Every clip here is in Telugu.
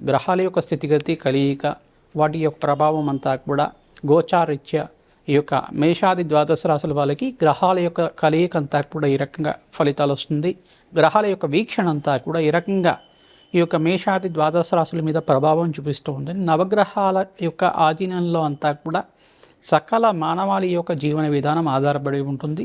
గ్రహాల యొక్క స్థితిగతి కలియిక వాటి యొక్క ప్రభావం అంతా కూడా గోచారిత్య ఈ యొక్క మేషాది ద్వాదశ రాశుల వాళ్ళకి గ్రహాల యొక్క కలయిక అంతా కూడా ఈ రకంగా ఫలితాలు వస్తుంది. గ్రహాల యొక్క వీక్షణ అంతా కూడా ఈ రకంగా ఈ యొక్క మేషాది ద్వాదశ రాశుల మీద ప్రభావం చూపిస్తూ ఉంటుంది. నవగ్రహాల యొక్క ఆధీనంలో అంతా కూడా సకల మానవాళి యొక్క జీవన విధానం ఆధారపడి ఉంటుంది.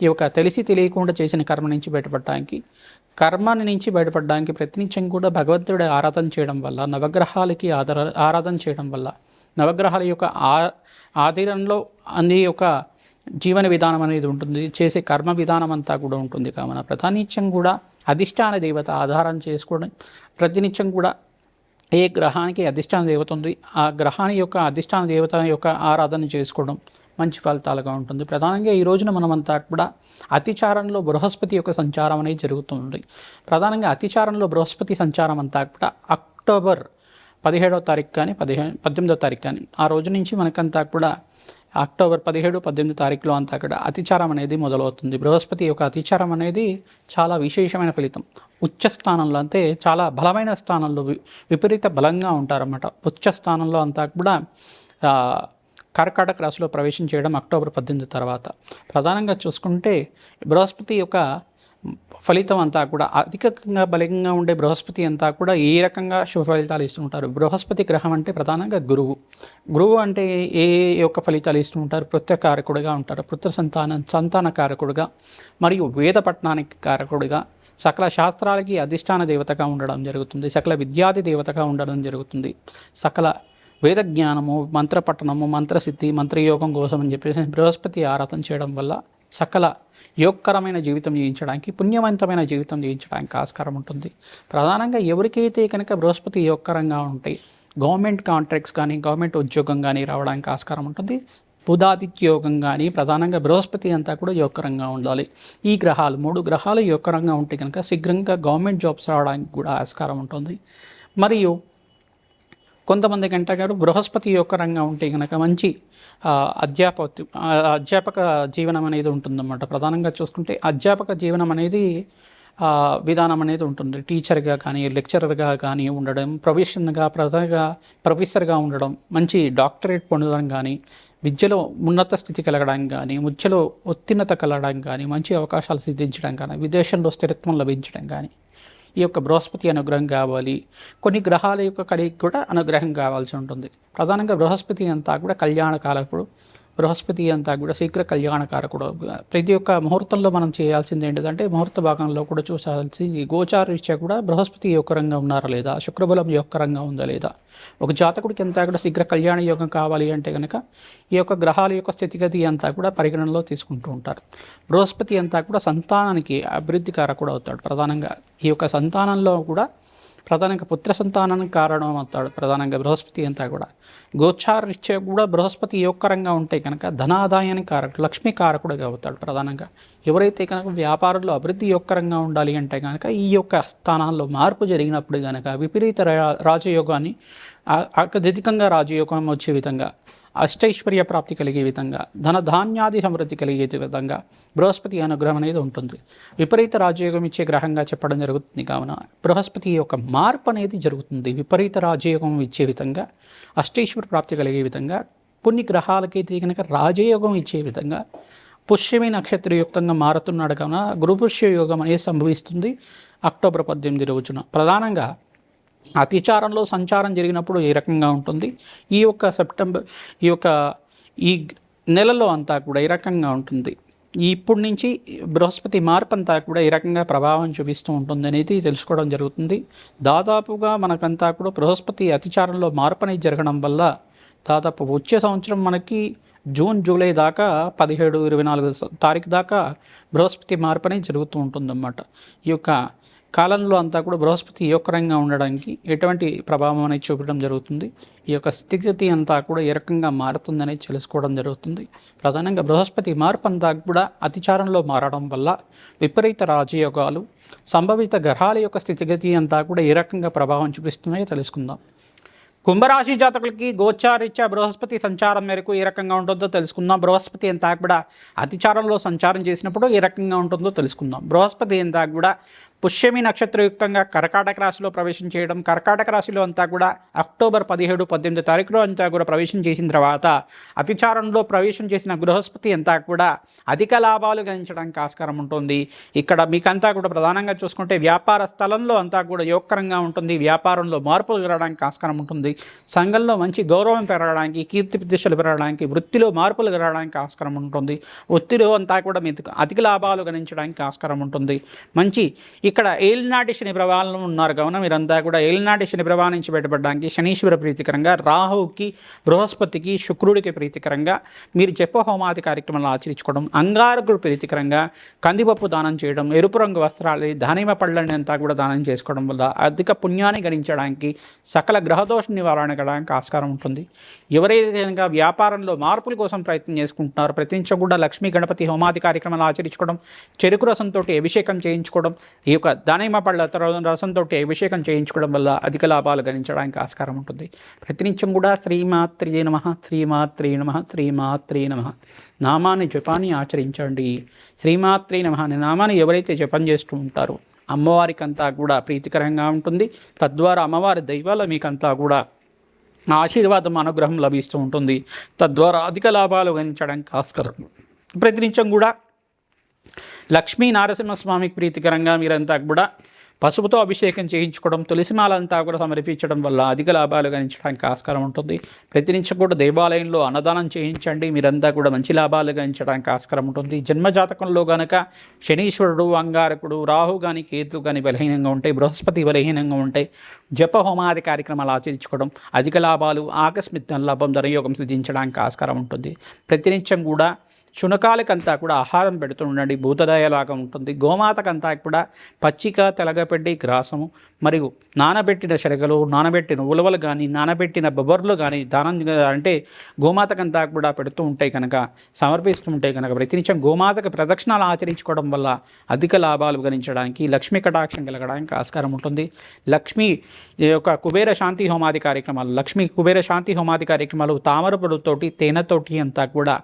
ఈ యొక్క తెలిసి తెలియకుండా చేసిన కర్మ నుంచి బయటపడడానికి కర్మాన్ని నుంచి బయటపడడానికి ప్రతినిత్యం కూడా భగవంతుడి ఆరాధన చేయడం వల్ల నవగ్రహాలకి ఆధార ఆరాధన చేయడం వల్ల నవగ్రహాల యొక్క ఆ ఆధీనంలో అన్ని యొక్క జీవన విధానం అనేది ఉంటుంది చేసే కర్మ విధానం అంతా కూడా ఉంటుంది. కావున ప్రధానిత్యం కూడా అధిష్టాన దేవత ఆధారం చేసుకోవడం ప్రతినిత్యం కూడా ఏ గ్రహానికి అధిష్టాన దేవత ఉంది ఆ గ్రహాన్ని యొక్క అధిష్టాన దేవత యొక్క ఆరాధన చేసుకోవడం మంచి ఫలితాలుగా ఉంటుంది. ప్రధానంగా ఈ రోజున మనమంతా కూడా అతిచారంలో బృహస్పతి యొక్క సంచారం అనేది జరుగుతుంది. ప్రధానంగా అతిచారంలో బృహస్పతి సంచారం అంతా కూడా అక్టోబర్ పదిహేడవ తారీఖు కానీ పదిహేను పద్దెనిమిదో తారీఖు కానీ ఆ రోజు నుంచి మనకంతా కూడా అక్టోబర్ పదిహేడు పద్దెనిమిది తారీఖులో అంతా అక్కడ అతిచారం అనేది మొదలవుతుంది. బృహస్పతి యొక్క అతిచారం అనేది చాలా విశేషమైన ఫలితం. ఉచ్చ స్థానంలో అంటే చాలా బలమైన స్థానంలో వి- విపరీత బలంగా ఉంటారన్నమాట. ఉచ్చ స్థానంలో అంతా కూడా కర్కాటక రాశిలో ప్రవేశం చేయడం అక్టోబర్ పద్దెనిమిది తర్వాత. ప్రధానంగా చూసుకుంటే బృహస్పతి యొక్క ఫలితం అంతా కూడా అధికంగా బలంగా ఉండే బృహస్పతి అంతా కూడా ఏ రకంగా శుభ ఫలితాలు ఇస్తుంటారు? బృహస్పతి గ్రహం అంటే ప్రధానంగా గురువు. గురువు అంటే ఏ యొక్క ఫలితాలు ఇస్తుంటారు? పుత్ర కారకుడిగా ఉంటారు. పుత్ర సంతాన సంతాన కారకుడుగా మరియు వేద పట్టణానికి కారకుడిగా సకల శాస్త్రాలకి అధిష్టాన దేవతగా ఉండడం జరుగుతుంది. సకల విద్యాది దేవతగా ఉండడం జరుగుతుంది. సకల వేద జ్ఞానము మంత్రపట్టణము మంత్రసిద్ధి మంత్రయోగం కోసం అని చెప్పేసి బృహస్పతి ఆరాధన చేయడం వల్ల సకల యోగకరమైన జీవితం జీవించడానికి పుణ్యవంతమైన జీవితం జీవించడానికి ఆస్కారం ఉంటుంది. ప్రధానంగా ఎవరికైతే కనుక బృహస్పతి యోగకరంగా ఉంటాయి గవర్నమెంట్ కాంట్రాక్ట్స్ కానీ గవర్నమెంట్ ఉద్యోగం కానీ రావడానికి ఆస్కారం ఉంటుంది. బుధాదిత్య యోగం కానీ ప్రధానంగా బృహస్పతి అంతా కూడా యోగకరంగా ఉండాలి. ఈ గ్రహాలు మూడు గ్రహాలు యోగకరంగా ఉంటే కనుక శీఘ్రంగా గవర్నమెంట్ జాబ్స్ రావడానికి కూడా ఆస్కారం ఉంటుంది. మరియు కొంతమంది గంట గారు బృహస్పతి యొక్క రంగా ఉంటే కనుక మంచి అధ్యాపతి అధ్యాపక జీవనం అనేది ఉంటుందన్నమాట. ప్రధానంగా చూసుకుంటే అధ్యాపక జీవనం అనేది విధానం అనేది ఉంటుంది. టీచర్గా కానీ లెక్చరర్గా కానీ ఉండడం ప్రొఫెషన్గా ప్రధానంగా ప్రొఫెసర్గా ఉండడం మంచి డాక్టరేట్ పొందడం కానీ విద్యలో ఉన్నత స్థితి కలగడం కానీ విద్యలో ఉత్తీర్ణత కలగడం కానీ మంచి అవకాశాలు సిద్ధించడం కానీ విదేశంలో స్థిరత్వం లభించడం కానీ ఈ యొక్క బృహస్పతి అనుగ్రహం కావాలి. కొన్ని గ్రహాల యొక్క కలిగి కూడా అనుగ్రహం కావాల్సి ఉంటుంది. ప్రధానంగా బృహస్పతి అంతా కూడా కళ్యాణ కాలప్పుడు బృహస్పతి అంతా కూడా శీఘ్ర కళ్యాణకారకుడు. ప్రతి ఒక్క ముహూర్తంలో మనం చేయాల్సింది ఏంటిదంటే ముహూర్త భాగంలో కూడా చూసాల్సి గోచార రీత్యా కూడా బృహస్పతి యొక్కరంగా ఉన్నారా లేదా? శుక్రబలం యొక్కరంగా ఉందా లేదా? ఒక జాతకుడికి అంతా కూడా శీఘ్ర కళ్యాణ యోగం కావాలి అంటే కనుక ఈ యొక్క గ్రహాల యొక్క స్థితిగతి అంతా కూడా పరిగణనలో తీసుకుంటూ ఉంటారు. బృహస్పతి అంతా కూడా సంతానానికి అభివృద్ధి కారకుడు అవుతాడు. ప్రధానంగా ఈ యొక్క సంతానంలో కూడా ప్రధానంగా పుత్ర సంతానానికి కారణం అవుతాడు ప్రధానంగా బృహస్పతి అంతా కూడా. గోచారరీత్యా కూడా బృహస్పతి యోగకరంగా ఉంటే కనుక ధనాదాయానికి కారకుడు లక్ష్మీ కారకుడుగా అవుతాడు ప్రధానంగా. ఎవరైతే కనుక వ్యాపారంలో అభివృద్ధి యోగకరంగా ఉండాలి అంటే కనుక ఈ యొక్క స్థానాల్లో మార్పు జరిగినప్పుడు కనుక విపరీత రా- రాజయోగాన్ని అత్యధికంగా రాజయోగం వచ్చే విధంగా అష్టైశ్వర్య ప్రాప్తి కలిగే విధంగా ధన ధాన్యాది సమృద్ధి కలిగే విధంగా బృహస్పతి అనుగ్రహం అనేది ఉంటుంది. విపరీత రాజయోగం ఇచ్చే గ్రహంగా చెప్పడం జరుగుతుంది కావున బృహస్పతి యొక్క మార్పు అనేది జరుగుతుంది. విపరీత రాజయోగం ఇచ్చే విధంగా అష్టైశ్వర్య ప్రాప్తి కలిగే విధంగా కొన్ని గ్రహాలకైతే కనుక రాజయోగం ఇచ్చే విధంగా పుష్యమి నక్షత్రయుక్తంగా మారుతున్నాడు కావున గురుపుష్య యోగం అనేది సంభవిస్తుంది అక్టోబర్ పద్దెనిమిది రోజున. ప్రధానంగా అతిచారంలో సంచారం జరిగినప్పుడు ఏ రకంగా ఉంటుంది. ఈ యొక్క సెప్టెంబర్ ఈ యొక్క ఈ నెలలో అంతా కూడా ఏ రకంగా ఉంటుంది. ఇప్పటి నుంచి బృహస్పతి మార్పు అంతా కూడా ఏ రకంగా ప్రభావం చూపిస్తూ ఉంటుంది అనేది తెలుసుకోవడం జరుగుతుంది. దాదాపుగా మనకంతా కూడా బృహస్పతి అతిచారంలో మార్పు అనేది జరగడం వల్ల దాదాపు వచ్చే సంవత్సరం మనకి జూన్ జూలై దాకా పదిహేడు ఇరవై నాలుగు తారీఖు దాకా బృహస్పతి మార్పు అనేది జరుగుతూ ఉంటుందన్నమాట. ఈ యొక్క కాలంలో అంతా కూడా బృహస్పతి యోగకరంగా ఉండడానికి ఎటువంటి ప్రభావం అనేది చూపడం జరుగుతుంది. ఈ యొక్క స్థితిగతి అంతా కూడా ఏ రకంగా మారుతుందనేది తెలుసుకోవడం జరుగుతుంది. ప్రధానంగా బృహస్పతి మార్పు అంతా కూడా అతిచారంలో మారడం వల్ల విపరీత రాజయోగాలు సంభవిత గ్రహాల యొక్క స్థితిగతి అంతా కూడా ఏ రకంగా ప్రభావం చూపిస్తున్నాయో తెలుసుకుందాం. కుంభరాశి జాతకులకి గోచారీత్యా బృహస్పతి సంచారం మేరకు ఏ రకంగా ఉంటుందో తెలుసుకుందాం. బృహస్పతి ఎంత కూడా అతిచారంలో సంచారం చేసినప్పుడు ఏ రకంగా ఉంటుందో తెలుసుకుందాం. బృహస్పతి ఎంత కూడా పుష్యమి నక్షత్రయుక్తంగా కర్కాటక రాశిలో ప్రవేశం చేయడం కర్కాటక రాశిలో అంతా కూడా అక్టోబర్ పదిహేడు పద్దెనిమిది తారీఖులో అంతా కూడా ప్రవేశం చేసిన తర్వాత అతిచారంలో ప్రవేశం చేసిన బృహస్పతి అంతా కూడా అధిక లాభాలు గణించడానికి ఆస్కారం ఉంటుంది. ఇక్కడ మీకంతా కూడా ప్రధానంగా చూసుకుంటే వ్యాపార స్థలంలో అంతా కూడా యోగకరంగా ఉంటుంది. వ్యాపారంలో మార్పులు జరగడానికి ఆస్కారం ఉంటుంది. సంఘంలో మంచి గౌరవం పెరగడానికి కీర్తి ప్రతిష్టలు పెరగడానికి వృత్తిలో మార్పులు జరగడానికి ఆస్కారం ఉంటుంది. వృత్తిలో అంతా కూడా మీకు అధిక లాభాలు గణించడానికి ఆస్కారం ఉంటుంది. మంచి ఇక్కడ ఏలినాటి శని ప్రభావం ఉన్నారు. కావున మీరంతా కూడా ఏలినాటి శని ప్రభావం నుంచి బయటపడడానికి శనీశ్వర ప్రీతికరంగా రాహుకి బృహస్పతికి శుక్రుడికి ప్రీతికరంగా మీరు జప హోమాది కార్యక్రమాలు ఆచరించుకోవడం అంగారకుడు ప్రీతికరంగా కందిపప్పు దానం చేయడం ఎరుపు రంగు వస్త్రాలు దానిమ పళ్ళని అంతా కూడా దానం చేసుకోవడం వల్ల అధిక పుణ్యాన్ని గణించడానికి సకల గ్రహదోష నివారణ కలగడానికి ఆస్కారం ఉంటుంది. ఎవరైతే కనుక వ్యాపారంలో మార్పుల కోసం ప్రయత్నం చేసుకుంటున్నారో. ప్రతి కూడా లక్ష్మీ గణపతి హోమాది కార్యక్రమాలు ఆచరించుకోవడం చెరుకు రసంతో అభిషేకం చేయించుకోవడం యొక్క దానిమ్మ పళ్ళ తర్వా- రసంతో అభిషేకం చేయించుకోవడం వల్ల అధిక లాభాలు గణించడానికి ఆస్కారం ఉంటుంది. ప్రతినిత్యం కూడా శ్రీమాత్రే నమ శ్రీమాత్రే నమ శ్రీమాత్రే నమ. నామాన్ని జపాన్ని ఆచరించండి. శ్రీమాత్రే నమ అనే నామాన్ని ఎవరైతే జపం చేస్తూ ఉంటారో అమ్మవారికి అంతా కూడా ప్రీతికరంగా ఉంటుంది. తద్వారా అమ్మవారి దైవాల మీకంతా కూడా ఆశీర్వాదం అనుగ్రహం లభిస్తూ ఉంటుంది. తద్వారా అధిక లాభాలు గణించడానికి ఆస్కారం. ప్రతినిత్యం కూడా లక్ష్మీ నారసింహస్వామికి ప్రీతికరంగా మీరంతా కూడా పసుపుతో అభిషేకం చేయించుకోవడం తులసిమాలంతా కూడా సమర్పించడం వల్ల అధిక లాభాలు గణించడానికి ఆస్కారం ఉంటుంది. ప్రతినిత్యం కూడా దేవాలయంలో అన్నదానం చేయించండి. మీరంతా కూడా మంచి లాభాలు గణించడానికి ఆస్కారం ఉంటుంది. జన్మజాతకంలో గనక శనీశ్వరుడు అంగారకుడు రాహు కానీ కేతు కానీ బలహీనంగా ఉంటాయి బృహస్పతి బలహీనంగా ఉంటాయి జప హోమాది కార్యక్రమాలు ఆచరించుకోవడం అధిక లాభాలు ఆకస్మిక లాభం ధనయోగం సిద్ధించడానికి ఆస్కారం ఉంటుంది. ప్రతినిత్యం కూడా శునకాలకంతా కూడా ఆహారం పెడుతూ ఉండండి. భూతదయలాగా ఉంటుంది. గోమాతకంతా కూడా పచ్చిక తెలగపెట్టి గ్రాసము మరియు నానబెట్టిన శరగలు నానబెట్టిన ఉలవలు కానీ నానబెట్టిన బొబ్బర్లు కానీ దానం అంటే గోమాతకంతా కూడా పెడుతూ ఉంటాయి కనుక సమర్పిస్తూ ఉంటాయి కనుక ప్రతినిత్యం గోమాతకు ప్రదక్షిణాలు ఆచరించుకోవడం వల్ల అధిక లాభాలు గణించడానికి లక్ష్మీ కటాక్షం కలగడానికి ఆస్కారం ఉంటుంది. లక్ష్మీ ఈ యొక్క కుబేర శాంతి హోమాది కార్యక్రమాలు లక్ష్మీ కుబేర శాంతి హోమాది కార్యక్రమాలు తామర పొడుతోటి తేనెతోటి అంతా కూడా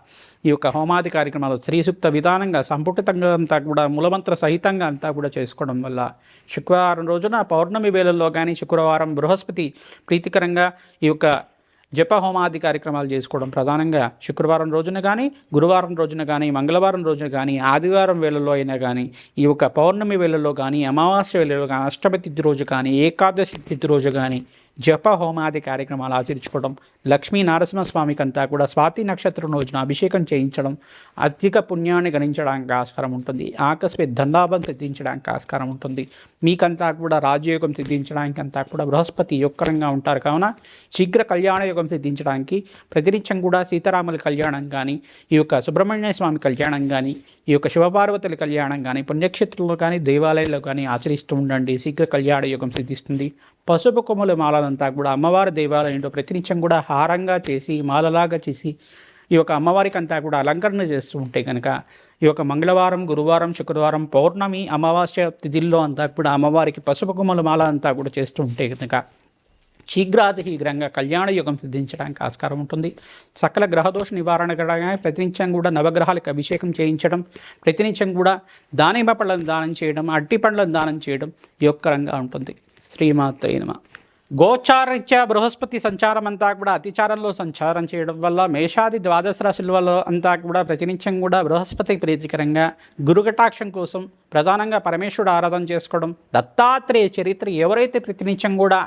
ఈ యొక్క హోమాది కార్యక్రమాలు శ్రీసూక్త విధానంగా సంపుటితంగా అంతా కూడా మూలమంత్ర సహితంగా అంతా కూడా చేసుకోవడం వల్ల శుక్రవారం రోజున పౌర్ణమి వేళల్లో కానీ శుక్రవారం బృహస్పతి ప్రీతికరంగా ఈ యొక్క జప హోమాది కార్యక్రమాలు చేసుకోవడం ప్రధానంగా శుక్రవారం రోజున కానీ గురువారం రోజున కానీ మంగళవారం రోజున కానీ ఆదివారం వేళల్లో అయినా కానీ ఈ యొక్క పౌర్ణమి వేళల్లో కానీ అమావాస్య వేళలో కానీ అష్టమి తిథి రోజు కానీ ఏకాదశి తిథి రోజు కానీ జప హోమాది కార్యక్రమాలు ఆచరించుకోవడం లక్ష్మీ నరసింహస్వామికి అంతా కూడా స్వాతి నక్షత్రం రోజున అభిషేకం చేయించడం అధిక పుణ్యాన్ని గణించడానికి ఆస్కారం ఉంటుంది. ఆకస్మిక ధనలాభం సిద్ధించడానికి ఆస్కారం ఉంటుంది. మీకంతా కూడా రాజయోగం సిద్ధించడానికి అంతా కూడా బృహస్పతి యొక్కరంగా ఉంటారు. కావున శీఘ్ర కళ్యాణ యోగం సిద్ధించడానికి ప్రతినిత్యం కూడా సీతారాముల కళ్యాణం కానీ ఈ యొక్క సుబ్రహ్మణ్య స్వామి కళ్యాణం కానీ ఈ యొక్క శివపార్వతుల కళ్యాణం కానీ పుణ్యక్షేత్రంలో కానీ దేవాలయంలో కానీ ఆచరిస్తూ ఉండండి. శీఘ్ర కళ్యాణ యోగం సిద్ధిస్తుంది. పసుపు కొమ్ముల మాలలంతా కూడా అమ్మవారి దేవాలయంలో ప్రతినిత్యం కూడా హారంగా చేసి మాలలాగా చేసి ఈ యొక్క అమ్మవారికి అంతా కూడా అలంకరణ చేస్తూ ఉంటే కనుక ఈ యొక్క మంగళవారం గురువారం శుక్రవారం పౌర్ణమి అమావాస్య తిథిల్లో అంతా కూడా అమ్మవారికి పసుపు కొమ్మల మాల అంతా కూడా చేస్తూ ఉంటే కనుక శీఘ్రాతి శీఘ్రంగా కళ్యాణ యుగం సిద్ధించడానికి ఆస్కారం ఉంటుంది. సకల గ్రహదోష నివారణ కడగా ప్రతినిత్యం కూడా నవగ్రహాలకు అభిషేకం చేయించడం ప్రతినిత్యం కూడా దానిమ్మ పళ్ళను దానం చేయడం అట్టి పండ్లను దానం చేయడం యొక్కరంగా ఉంటుంది. శ్రీమాత నమ. గోచారరీత్యా బృహస్పతి సంచారం అంతా కూడా అతిచారంలో సంచారం చేయడం వల్ల మేషాది ద్వాదశ రాశుల వల్ల అంతా కూడా ప్రతినిత్యం కూడా బృహస్పతి ప్రీతికరంగా గురుకటాక్షం కోసం ప్రధానంగా పరమేశ్వరుడు ఆరాధన చేసుకోవడం దత్తాత్రేయ చరిత్ర ఎవరైతే ప్రతినిత్యం కూడా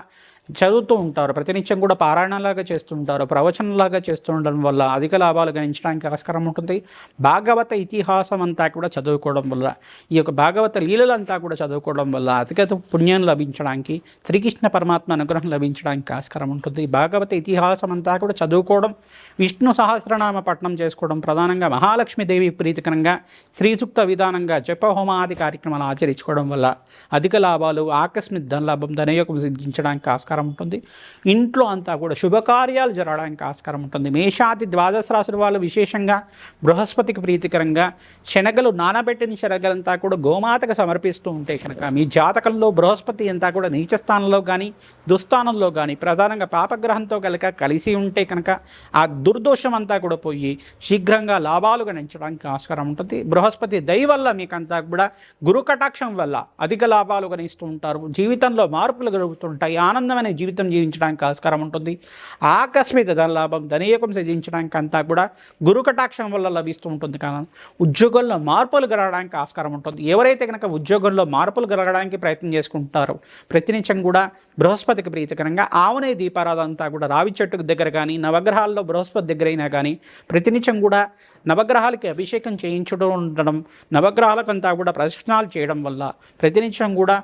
చదువుతూ ఉంటారు. ప్రతినిత్యం కూడా పారాయణలాగా చేస్తుంటారు ప్రవచనంలాగా చేస్తూ ఉండడం వల్ల అధిక లాభాలు గణించడానికి ఆస్కారం ఉంటుంది. భాగవత ఇతిహాసం అంతా కూడా చదువుకోవడం వల్ల ఈ యొక్క భాగవత లీలలంతా కూడా చదువుకోవడం వల్ల అధిక పుణ్యం లభించడానికి శ్రీకృష్ణ పరమాత్మ అనుగ్రహం లభించడానికి ఆస్కారం ఉంటుంది. భాగవత ఇతిహాసం అంతా కూడా చదువుకోవడం విష్ణు సహస్రనామ పఠనం చేసుకోవడం ప్రధానంగా మహాలక్ష్మీదేవి ప్రీతికరంగా శ్రీసూక్త విధానంగా జపహోమాది కార్యక్రమాలు ఆచరించుకోవడం వల్ల అధిక లాభాలు ఆకస్మిక ధనలాభం ధనయోగం సిద్ధించడానికి ఆస్కారం ఉంటుంది. ఇంట్లో అంతా కూడా శుభకార్యాలు జరగడానికి ఆస్కారం ఉంటుంది. మేషాది ద్వాదశ రాశుల వాళ్ళు విశేషంగా బృహస్పతికి ప్రీతికరంగా శనగలు నానబెట్టిన శనగలంతా కూడా గోమాతకు సమర్పిస్తూ ఉంటే కనుక మీ జాతకంలో బృహస్పతి అంతా కూడా నీచ స్థానంలో కానీ దుస్థానంలో కానీ ప్రధానంగా పాపగ్రహంతో కనుక కలిసి ఉంటే కనుక ఆ దుర్దోషం అంతా కూడా పోయి శీఘ్రంగా లాభాలు గణించడానికి ఆస్కారం ఉంటుంది. బృహస్పతి దయ వల్ల మీకంతా కూడా గురు కటాక్షం వల్ల అధిక లాభాలు గణిస్తూ ఉంటారు. జీవితంలో మార్పులు జరుగుతుంటాయి. ఆనందమైన జీవితం జీవించడానికి ఆస్కారం ఉంటుంది. ఆకస్మిక ధనలాభం ధనయోగం సిద్ధించడానికి అంతా కూడా గురు కటాక్షం వల్ల లభిస్తూ ఉంటుంది కానీ ఉద్యోగంలో మార్పులు గలగడానికి ఆస్కారం ఉంటుంది. ఎవరైతే కనుక ఉద్యోగంలో మార్పులు గలగడానికి ప్రయత్నం చేసుకుంటారో ప్రతినిత్యం కూడా బృహస్పతికి ప్రీతికరంగా ఆవునే దీపారాధన అంతా కూడా రావి చెట్టుకు దగ్గర కానీ నవగ్రహాల్లో బృహస్పతి దగ్గర అయినా కానీ ప్రతినిత్యం కూడా నవగ్రహాలకి అభిషేకం చేయించడం ఉండడం నవగ్రహాలకంతా కూడా ప్రదక్షిణాలు చేయడం వల్ల ప్రతినిత్యం కూడా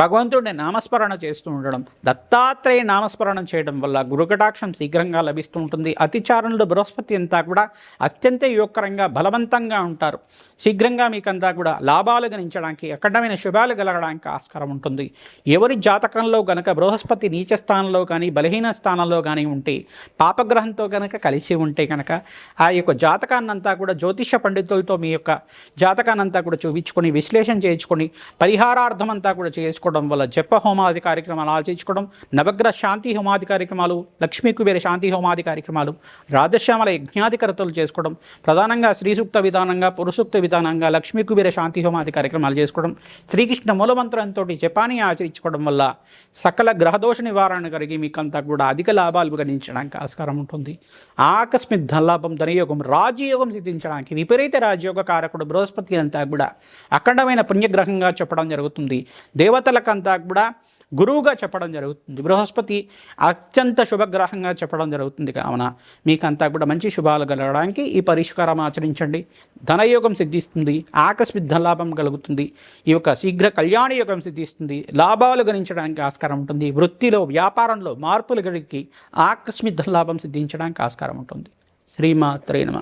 భగవంతుడిని నామస్మరణ చేస్తూ ఉండడం దత్తాత్రేయ నామస్మరణం చేయడం వల్ల గురుకటాక్షం శీఘ్రంగా లభిస్తూ ఉంటుంది. అతిచారణలు బృహస్పతి అంతా కూడా అత్యంత యోగకరంగా బలవంతంగా ఉంటారు. శీఘ్రంగా మీకంతా కూడా లాభాలు గణించడానికి అఖండమైన శుభాలు కలగడానికి ఆస్కారం ఉంటుంది. ఎవరి జాతకంలో గనక బృహస్పతి నీచ స్థానంలో కానీ బలహీన స్థానంలో కానీ ఉంటే పాపగ్రహంతో కనుక కలిసి ఉంటే కనుక ఆ యొక్క జాతకాన్నంతా కూడా జ్యోతిష పండితులతో మీ యొక్క జాతకాన్నంతా కూడా చూపించుకొని విశ్లేషణ చేయించుకొని పరిహారార్థం అంతా కూడా చేసుకొని చేసుకోవడం వల్ల జప హోమాది కార్యక్రమాలు ఆచరించుకోవడం నవగ్రహ శాంతి హోమాది కార్యక్రమాలు లక్ష్మీ కుబేర శాంతి హోమాది కార్యక్రమాలు రాధశ్యామల యజ్ఞాధికరతలు చేసుకోవడం ప్రధానంగా శ్రీసూక్త విధానంగా పురుసూక్త విధానంగా లక్ష్మీ కుబేర శాంతి హోమాది కార్యక్రమాలు చేసుకోవడం శ్రీకృష్ణ మూలమంత్రంతో జపాని ఆచరించుకోవడం వల్ల సకల గ్రహదోష నివారణ కలిగి మీకంతా కూడా అధిక లాభాలు గణించడానికి ఆస్కారం ఉంటుంది. ఆకస్మిక ధనలాభం ధనయోగం రాజయోగం సిద్ధించడానికి విపరీత రాజయోగ కారకుడు బృహస్పతి అంతా కూడా అఖండమైన పుణ్యగ్రహంగా చెప్పడం జరుగుతుంది. దేవత దేవతలకంతా కూడా గురువుగా చెప్పడం జరుగుతుంది. బృహస్పతి అత్యంత శుభగ్రహంగా చెప్పడం జరుగుతుంది కావున మీకంతా కూడా మంచి శుభాలు కలగడానికి ఈ పరిష్కారం ఆచరించండి. ధనయోగం సిద్ధిస్తుంది ఆకస్మిక ధనలాభం కలుగుతుంది. ఈ యొక్క శీఘ్ర కళ్యాణ యోగం సిద్ధిస్తుంది. లాభాలు గణించడానికి ఆస్కారం ఉంటుంది. వృత్తిలో వ్యాపారంలో మార్పులు గడికి ఆకస్మిక ధనలాభం సిద్ధించడానికి ఆస్కారం ఉంటుంది. శ్రీమాత్రే నమ.